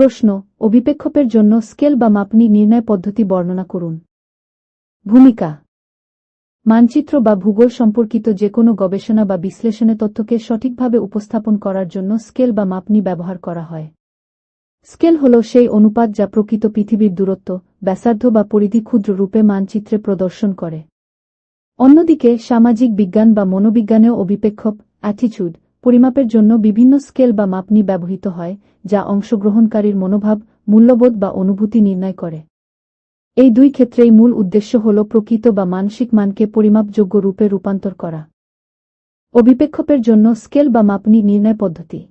প্রশ্ন অভিপেক্ষপের জন্য স্কেল বা মাপনি নির্ণয় পদ্ধতি বর্ণনা করুন। ভূমিকা। মানচিত্র বা ভূগোল সম্পর্কিত যে কোনো গবেষণা বা বিশ্লেষণে তথ্যকে সঠিকভাবে উপস্থাপন করার জন্য স্কেল বা মাপনি ব্যবহার করা হয়। স্কেল হল সেই অনুপাত যা প্রকৃত পৃথিবীর দূরত্ব, ব্যাসার্ধ বা পরিধি ক্ষুদ্র রূপে মানচিত্রে প্রদর্শন করে। অন্যদিকে সামাজিক বিজ্ঞান বা মনোবিজ্ঞানেও অভিপেক্ষক অ্যাটিচুড পরিমাপের জন্য বিভিন্ন স্কেল বা মাপনি ব্যবহৃত হয়, যা অংশগ্রহণকারীর মনোভাব, মূল্যবোধ বা অনুভূতি নির্ণয় করে। এই দুই ক্ষেত্রেই মূল উদ্দেশ্য হল প্রকৃত বা মানসিক মানকে পরিমাপযোগ্য রূপে রূপান্তর করা। অভিপেক্ষপের জন্য স্কেল বা মাপনি নির্ণয় পদ্ধতি।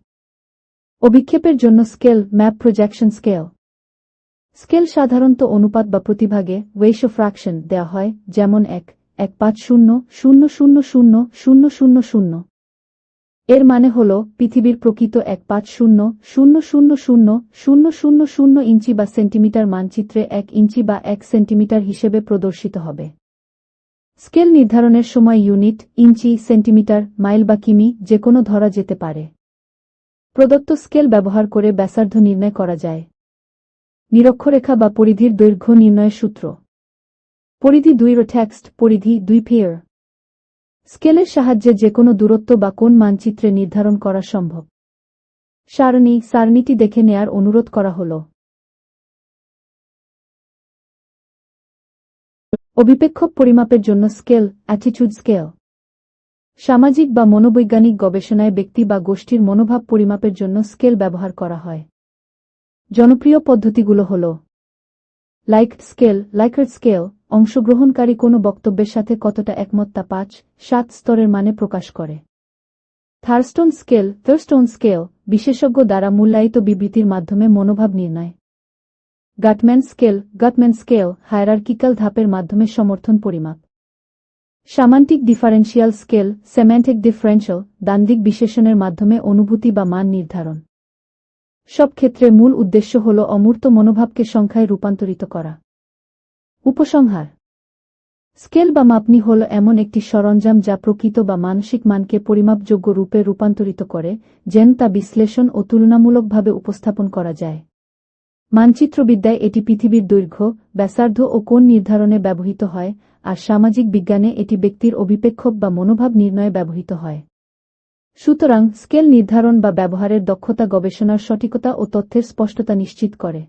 অভিক্ষেপের জন্য scale, map projection scale. Scale সাধারণত অনুপাত বা প্রতিভাগে ওয়েশ ফ্র্যাকশন দেওয়া হয়, যেমন এক এক পাঁচ শূন্য শূন্য শূন্য শূন্য শূন্য শূন্য শূন্য। এর মানে হল, পৃথিবীর প্রকৃত এক পাঁচ শূন্য শূন্য শূন্য শূন্য শূন্য শূন্য শূন্য ইঞ্চি বা সেন্টিমিটার মানচিত্রে এক ইঞ্চি বা এক সেন্টিমিটার হিসেবে প্রদর্শিত হবে। স্কেল নির্ধারণের সময় ইউনিট, ইঞ্চি, সেন্টিমিটার, মাইল বা কিমি যে কোনো ধরা যেতে পারে। প্রদত্ত স্কেল ব্যবহার করে ব্যাসার্ধ নির্ণয় করা যায়। নিরক্ষরেখা বা পরিধির দৈর্ঘ্য নির্ণয়ের সূত্র। পরিধি দুই টেক্সট পরিধি দুই পেয়ার স্কেলের সাহায্যে যে কোনো দূরত্ব বা কোন মানচিত্রে নির্ধারণ করা সম্ভব। সারণী, সারণীটি দেখে নেয়ার অনুরোধ করা হল। অভিপেক্ষক পরিমাপের জন্য স্কেল অ্যাটিচুড স্কেল সামাজিক বা মনোবৈজ্ঞানিক গবেষণায় ব্যক্তি বা গোষ্ঠীর মনোভাব পরিমাপের জন্য স্কেল ব্যবহার করা হয়। জনপ্রিয় পদ্ধতিগুলো হল লাইক স্কেল লাইকার স্কেল অংশগ্রহণকারী কোনো বক্তব্যের সাথে কতটা একমত তা পাঁচ, সাত স্তরের মানে প্রকাশ করে। থার্স্টোন স্কেল থার্স্টোন স্কেল, বিশেষজ্ঞ দ্বারা মূল্যায়িত বিবৃতির মাধ্যমে মনোভাব নির্ণয়। Guttman scale Guttman scale, hierarchical ধাপের মাধ্যমে সমর্থন পরিমাপ। Semantic differential scale semantic differential দান্দিক বিশেষণের মাধ্যমে অনুভূতি বা মান নির্ধারণ। সব ক্ষেত্রে মূল উদ্দেশ্য হল অমূর্ত মনোভাবকে সংখ্যায় রূপান্তরিত করা। উপসংহার। স্কেল বা মাপনি হল এমন একটি সরঞ্জাম যা প্রকৃত বা মানসিক মানকে পরিমাপযোগ্য রূপে রূপান্তরিত করে, যেন তা বিশ্লেষণ ও তুলনামূলকভাবে উপস্থাপন করা যায়। মানচিত্রবিদ্যায় এটি পৃথিবীর দৈর্ঘ্য, ব্যাসার্ধ ও কোন নির্ধারণে ব্যবহৃত হয়, আর সামাজিক বিজ্ঞানে এটি ব্যক্তির অভিপেক্ষক বা মনোভাব নির্ণয়ে ব্যবহৃত হয়। সুতরাং স্কেল নির্ধারণ বা ব্যবহারের দক্ষতা গবেষণার সঠিকতা ও তথ্যের স্পষ্টতা নিশ্চিত করে।